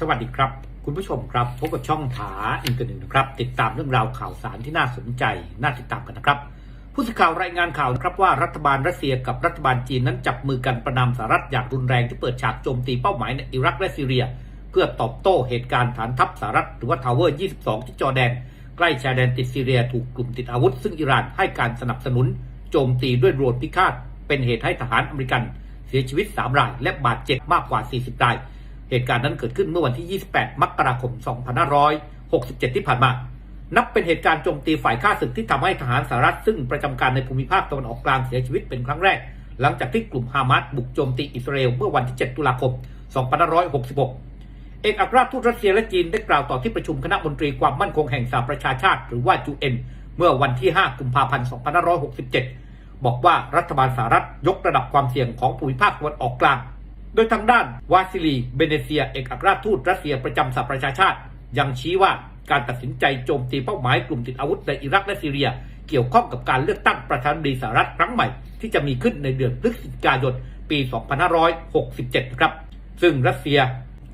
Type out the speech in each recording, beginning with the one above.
สวัสดีครับ คุณผู้ชมครับพบกับช่องถาอินเตอร์เน็ตนะครับ ติดตามเรื่องราวข่าวสารที่น่าสนใจน่าติดตามกันนะครับ ผู้สื่อข่าวรายงานข่าวนะครับว่ารัฐบาลรัสเซียกับรัฐบาลจีนนั้นจับมือกันประนามสหรัฐอย่างรุนแรงที่เปิดฉากโจมตีเป้าหมายในอิรักและซีเรีย เพื่อตอบโต้เหตุการณ์ฐานทัพสหรัฐหรือว่าทาวเวอร์22 ที่จอร์แดน ใกล้ชายแดนติดซีเรียถูกกลุ่มติดอาวุธ ซึ่งอิหร่านให้การสนับสนุน โจมตีด้วยโดรนพิฆาตเป็นเหตุให้ทหารอเมริกัน เสียชีวิต3รายและบาดเจ็บมากกว่า 40ราย เหตุการณ์นั้นเกิดขึ้นเมื่อวันที่ 28 มกราคม 2567 ที่ผ่านมา นับเป็นเหตุการณ์โจมตีฝ่ายข้าศึกที่ทำให้ทหารสหรัฐซึ่งประจำการในภูมิภาคตะวันออกกลางเสียชีวิตเป็นครั้งแรก หลังจากที่กลุ่มฮามาสบุกโจมตีอิสราเอลเมื่อวันที่ 7 ตุลาคม 2566 เอกอัครราชทูตรัสเซียและจีนได้กล่าวต่อที่ประชุมคณะมนตรีความมั่นคงแห่งสหประชาชาติ หรือว่า UN เมื่อวันที่ 5 กุมภาพันธ์ 2567 บอกว่ารัฐบาลสหรัฐยกระดับความเสี่ยงของภูมิภาคตะวันออกกลาง โดยทางด้านวาซิลี เบเนเซีย เอกอัครราชทูตรัสเซียประจำสหประชาชาติ ยังชี้ว่าการตัดสินใจโจมตีเป้าหมายกลุ่มติดอาวุธในอิรักและซีเรีย เกี่ยวข้องกับการเลือกตั้งประธานาธิบดีสหรัฐครั้งใหม่ ที่จะมีขึ้นในเดือนพฤศจิกายนปี 2567นะครับ ซึ่งรัสเซีย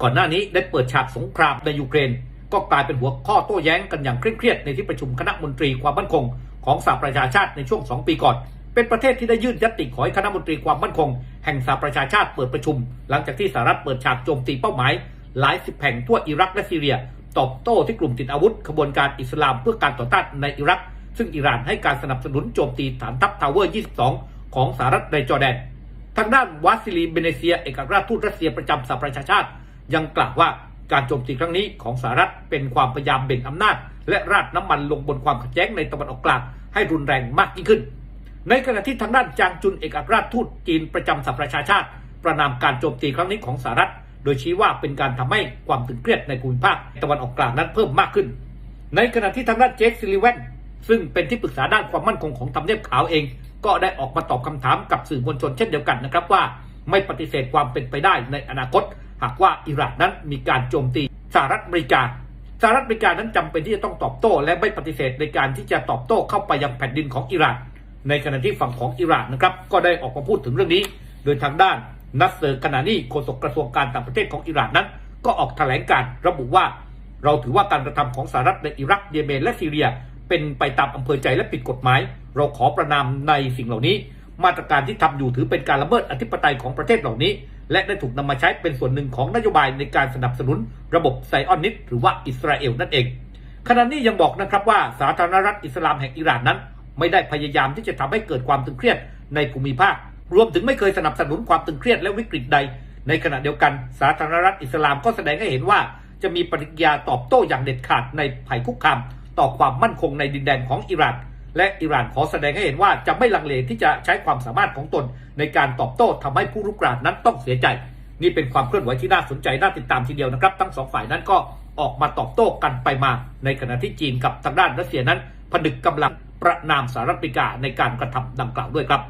ก่อนหน้านี้ได้เปิดฉากสงครามในยูเครน ก็กลายเป็นหัวข้อโต้แย้งกันอย่างเคร่งเครียดในที่ประชุมคณะมนตรีความมั่นคงของสหประชาชาติในช่วง 2 ปีก่อน เป็นประเทศที่ได้ยื่นยติขอให้คณะมนตรีความมั่นคง แห่งสหประชาชาติเปิดประชุม หลังจากที่สหรัฐเปิดฉากโจมตีเป้าหมาย หลายสิบแห่งทั่วอิรักและซีเรีย ตอบโต้ที่กลุ่มติดอาวุธขบวนการอิสลามเพื่อการต่อต้านในอิรัก ซึ่งอิหร่านให้การสนับสนุนโจมตีฐานทัพทาวเวอร์ 22 ของสหรัฐในจอร์แดน ทางด้านวาซิลีเบเนเซียเอกอัครราชทูตรัสเซียประจำสหประชาชาติ ยังกล่าวว่าการโจมตีครั้งนี้ของสหรัฐเป็นความพยายามเบ่งอำนาจ และราดน้ำมันลงบนความขัดแย้งในตะวันออกกลางให้รุนแรงมากยิ่งขึ้น ในขณะที่ทางด้านจางจุนเอกอัครราชทูตจีนประจำสหประชาชาติ ประนามการโจมตีครั้งนี้ของสหรัฐ โดยชี้ว่าเป็นการทำให้ความตึงเครียดในภูมิภาคตะวันออกกลางนั้นเพิ่มมากขึ้น ในขณะที่ทางด้านเจคซิลิเวนซึ่งเป็นที่ปรึกษาด้านความมั่นคงของทำเนียบขาวเอง ก็ได้ออกมาตอบคำถามกับสื่อมวลชนเช่นเดียวกันนะครับว่า ไม่ปฏิเสธความเป็นไปได้ในอนาคต หากว่าอิหร่านนั้นมีการโจมตีสหรัฐอเมริกาสหรัฐอเมริกานั้นจำเป็นที่จะต้องตอบโต้ และไม่ปฏิเสธในการที่จะตอบโต้เข้าไปยังแผ่นดินของอิหร่าน ในขณะที่ฝั่งของอิหร่านนะครับก็ได้ออกมาพูดถึงเรื่องนี้ โดยทางด้านนัสเซอร์กนานีโฆษกกระทรวงการต่างประเทศของอิหร่านนั้น ก็ออกแถลงการณ์ระบุว่า เราถือว่าการกระทำของสหรัฐในอิรักเยเมนและซีเรีย เป็นไปตามอำเภอใจและผิดกฎหมาย เราขอประนามในสิ่งเหล่านี้ มาตรการที่ทำอยู่ถือเป็นการละเมิดอธิปไตยของประเทศเหล่านี้ และได้ถูกนำมาใช้เป็นส่วนหนึ่งของนโยบายในการสนับสนุน ระบบไซออนิสหรือว่าอิสราเอลนั่นเองขณะนี้ยังบอกนะครับว่าสาธารณรัฐอิสลามแห่งอิหร่านนั้น ไม่ได้พยายามที่จะทำให้เกิดความตึงเครียดในภูมิภาค รวมถึงไม่เคยสนับสนุนความตึงเครียดและวิกฤตใด ในขณะเดียวกันสาธารณรัฐอิสลามก็แสดงให้เห็นว่า จะมีปฏิกิริยาตอบโต้อย่างเด็ดขาดในภัยคุกคาม ต่อความมั่นคงในดินแดนของอิหร่านและอิหร่านขอแสดงให้เห็นว่าจะไม่ลังเลที่จะใช้ความสามารถของตน ในการตอบโต้ทำให้ผู้รุกรานนั้นต้องเสียใจ นี่เป็นความเคลื่อนไหวที่น่าสนใจน่าติดตามทีเดียวนะครับ ทั้งสองฝ่ายนั้นก็ออกมาตอบโต้กันไปมา ในขณะที่จีนกับทางด้านรัสเซียนั้นผนึกกำลัง ประนามสหรัฐอเมริกาในการกระทำดังกล่าวด้วยครับ